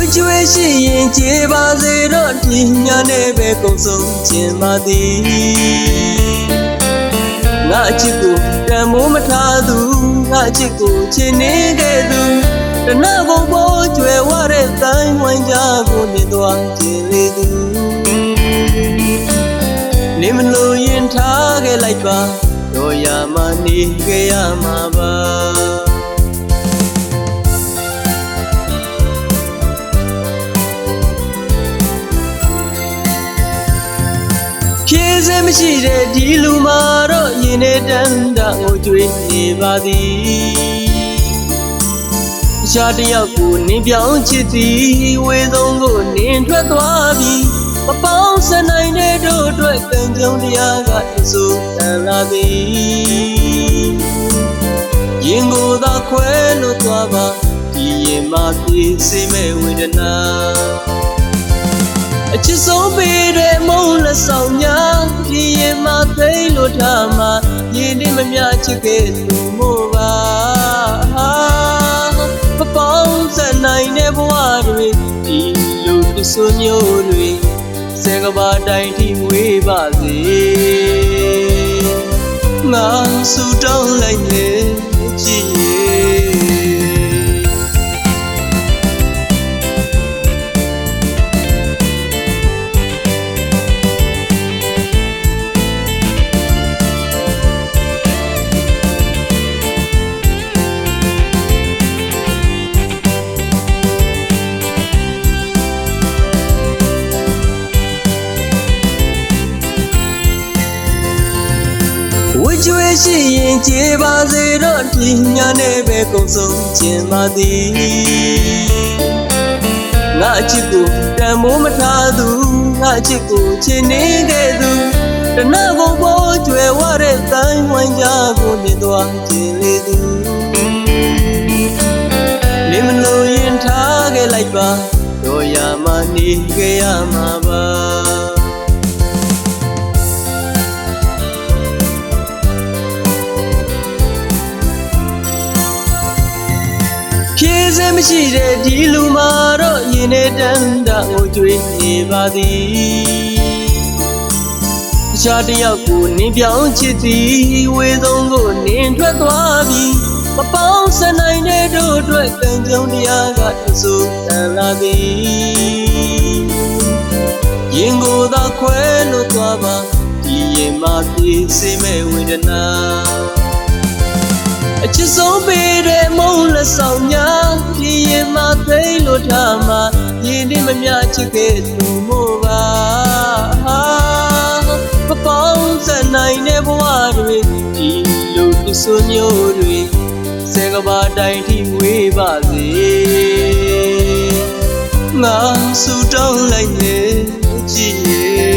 ဝိကျွေးရှိရင်ခြေပါစေတော့ဒီညာနဲ့ပဲကုန်ဆုံးခြင်းပါသည်ငါအချစ်ကိုတန်မိုးမထားသူငါအချစ်ကိုချင်နေခဲ့သူတနဘုံပေါ်ကျွယ်ဝတဲ့တိုင်းဝိုင်းကြကိုမြင်သွားခြင်းလေသူနေမလို့ရင်ထားခဲ့လိုက်ပါတော့ရမနေခဲ့ရမှာပါ ရှိတဲ့ဒီလူမာတော့ရင်နဲ့တန်းတာကိုကြွေးနေပါသည်တခြားတစ်ယောက်ကိုနင်းပြောင်းချစ်သည်ဝေဆုံးကိုနင်းထွက်သွားပြီးမပေါင်းစနိုင်တဲ့တို့အတွက်ကံကြုံတရားကတဆူတန်လာသည်ရင်ကိုသာခွဲလို့သွားပါဒီရင်မှာပြေးစေမဲ့ဝေဒနာအချစ်ဆုံးပေးတဲ့မုန်းလက်ဆောင်များဒီရင်မှာ သိလို့ထားမှာရင်းနှီးမမြချစ်ခဲ့သူမို့ပါပပေါင်းစနိုင်တဲ့ဘဝတွေဒီလိုပစုမျိုးတွေစေကဘာတိုင်းထိမွေးပါစေငါဆူတောင်းလိုက်လေကြည်ရဲ့ ကျွေးရှိရင်ခြေပါစေတော့ဒီညာနဲ့ပဲကုန်ဆုံးခြင်းပါသည်ငါအချစ်ကိုတန်မိုးမထားသူငါအချစ်ကိုချင်နေခဲ့သူတနဘုံပေါ်ကျွယ်ဝတဲ့တိုင်းဝိုင်းကြကိုမြင်သွားခြင်းလေသူနေမလို့ရင်ထားခဲ့လိုက်ပါတော့ရမနေခဲ့ရမှာပါ ဖြည့်စဲမရှိတဲ့ဒီလူမာတော့ရင်နဲ့တန်းတာကိုကြွေးနေပါသည်တခြားတစ်ယောက်ကိုနင်းပြောင်းချစ်သည်ဝေဆုံးကိုနင်းထွက်သွားပြီးမပေါင်းစနိုင်တဲ့တို့အတွက်ကံကြုံတရားကတဆူတန်လာသည်ရင်ကိုသာခွဲလို့သွားပါဒီရင်မှာပြေးစေမဲ့ဝေဒနာအချစ်ဆုံးပေးတဲ့မုန်း လက်ဆောင်များဒီရင်မှာသိလို့ထားမှာရင်းနှီးမမြချစ်ခဲ့သူမို့ပါပပေါင်းစနိုင်တဲ့ဘဝတွေဒီလိုပစုမျိုးတွေစေကဘာတိုင်းထိမွေးပါစေငါဆူတောင်းလိုက်လေကြည်ရဲ့